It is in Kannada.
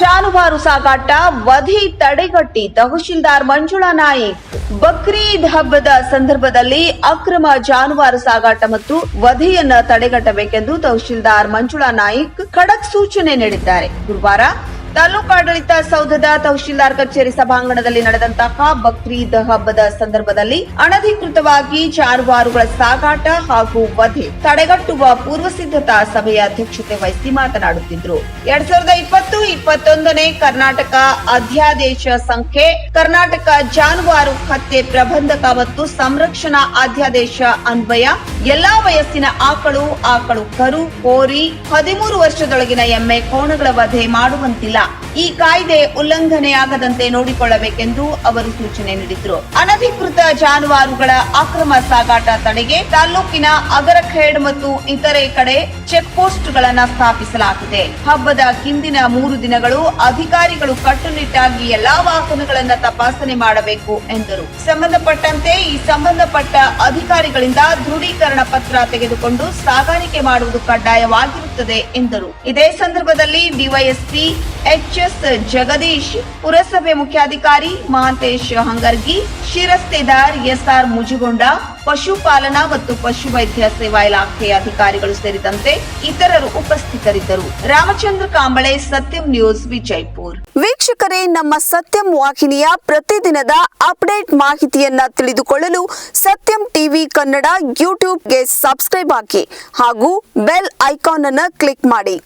ಜಾನುವಾರು ಸಾಗಾಟ, ವಧಿ ತಡೆಗಟ್ಟಿ, ತಹಶೀಲ್ದಾರ್ ಮಂಜುಳಾ ನಾಯಕ್. ಬಕ್ರೀದ್ ಹಬ್ಬದ ಸಂದರ್ಭದಲ್ಲಿ ಅಕ್ರಮ ಜಾನುವಾರು ಸಾಗಾಟ ಮತ್ತು ವಧೆಯನ್ನ ತಡೆಗಟ್ಟಬೇಕೆಂದು ತಹಶೀಲ್ದಾರ್ ಮಂಜುಳಾ ನಾಯಕ್ ಖಡಕ್ ಸೂಚನೆ ನೀಡಿದ್ದಾರೆ. ಗುರುವಾರ ತಾಲೂಕಾಡಳಿತ ಸೌಧದ ತಹಶೀಲ್ದಾರ್ ಕಚೇರಿ ಸಭಾಂಗಣದಲ್ಲಿ ನಡೆದಂತಹ ಬಕ್ರೀದ್ ಹಬ್ಬದ ಸಂದರ್ಭದಲ್ಲಿ ಅನಧಿಕೃತವಾಗಿ ಜಾನುವಾರುಗಳ ಸಾಗಾಟ ಹಾಗೂ ವಧೆ ತಡೆಗಟ್ಟುವ ಪೂರ್ವ ಸಿದ್ಧತಾ ಸಭೆಯ ಅಧ್ಯಕ್ಷತೆ ವಹಿಸಿ ಮಾತನಾಡುತ್ತಿದ್ರು. ಎರಡ್ ಸಾವಿರದ ಇಪ್ಪತ್ತು, ಇಪ್ಪತ್ತೊಂದನೇ ಕರ್ನಾಟಕ ಅಧ್ಯಾದೇಶ ಸಂಖ್ಯೆ, ಕರ್ನಾಟಕ ಜಾನುವಾರು ಹತ್ಯೆ ಪ್ರಬಂಧಕ ಮತ್ತು ಸಂರಕ್ಷಣಾ ಅಧ್ಯಾದೇಶ ಅನ್ವಯ ಎಲ್ಲಾ ವಯಸ್ಸಿನ ಆಕಳು ಆಕಳು ಕರು ಕೋರಿ ಹದಿಮೂರು ವರ್ಷದೊಳಗಿನ ಎಮ್ಮೆ ಕೋಣಗಳ ವಧೆ ಮಾಡುವಂತಿಲ್ಲ. ಈ ಕಾಯ್ದೆ ಉಲ್ಲಂಘನೆಯಾಗದಂತೆ ನೋಡಿಕೊಳ್ಳಬೇಕೆಂದು ಅವರು ಸೂಚನೆ ನೀಡಿದರು. ಅನಧಿಕೃತ ಜಾನುವಾರುಗಳ ಅಕ್ರಮ ಸಾಗಾಟ ತಡೆಗೆ ತಾಲೂಕಿನ ಅಗರಖೇಡ್ ಮತ್ತು ಇತರೆ ಕಡೆ ಚೆಕ್ ಪೋಸ್ಟ್ಗಳನ್ನ ಸ್ಥಾಪಿಸಲಾಗಿದೆ. ಹಬ್ಬದ ಹಿಂದಿನ ಮೂರು ದಿನಗಳು ಅಧಿಕಾರಿಗಳು ಕಟ್ಟುನಿಟ್ಟಾಗಿ ಎಲ್ಲಾ ವಾಹನಗಳನ್ನ ತಪಾಸಣೆ ಮಾಡಬೇಕು ಎಂದರು. ಸಂಬಂಧಪಟ್ಟಂತೆ ಈ ಸಂಬಂಧಪಟ್ಟ ಅಧಿಕಾರಿಗಳಿಂದ ದೃಢೀಕರಣ ಪತ್ರ ತೆಗೆದುಕೊಂಡು ಸಾಗಾಣಿಕೆ ಮಾಡುವುದು ಕಡ್ಡಾಯವಾಗಿರುತ್ತದೆ ಎಂದರು. ಇದೇ ಸಂದರ್ಭದಲ್ಲಿ ಡಿವೈಎಸ್ಪಿ ಎಚ್ಎಸ್ ಜಗದೀಶ್ ಪುರಸಭೆ ಮುಖ್ಯಾಧಿಕಾರಿ ಮಹಾಂತೇಶ್ ಹಂಗರ್ಗಿ ಶಿರಸ್ತೆದಾರ್ ಎಸ್ಆರ್ ಮುಜುಗೊಂಡ ಪಶುಪಾಲನಾ ಮತ್ತು ಪಶುವೈದ್ಯ ಸೇವಾ ಇಲಾಖೆಯ ಅಧಿಕಾರಿಗಳು ಸೇರಿದಂತೆ ಇತರರು ಉಪಸ್ಥಿತರಿದ್ದರು. ರಾಮಚಂದ್ರ ಕಾಂಬಳೆ, ಸತ್ಯಂ ನ್ಯೂಸ್, ವಿಜಯಪುರ್. ವೀಕ್ಷಕರೇ, ನಮ್ಮ ಸತ್ಯಂ ವಾಹಿನಿಯ ಪ್ರತಿದಿನದ ಅಪ್ಡೇಟ್ ಮಾಹಿತಿಯನ್ನ ತಿಳಿದುಕೊಳ್ಳಲು ಸತ್ಯಂ ಟಿವಿ ಕನ್ನಡ ಯೂಟ್ಯೂಬ್ಗೆ ಸಬ್ಸ್ಕ್ರೈಬ್ ಹಾಕಿ ಹಾಗೂ ಬೆಲ್ ಐಕಾನ್ ಅನ್ನು ಕ್ಲಿಕ್ ಮಾಡಿ.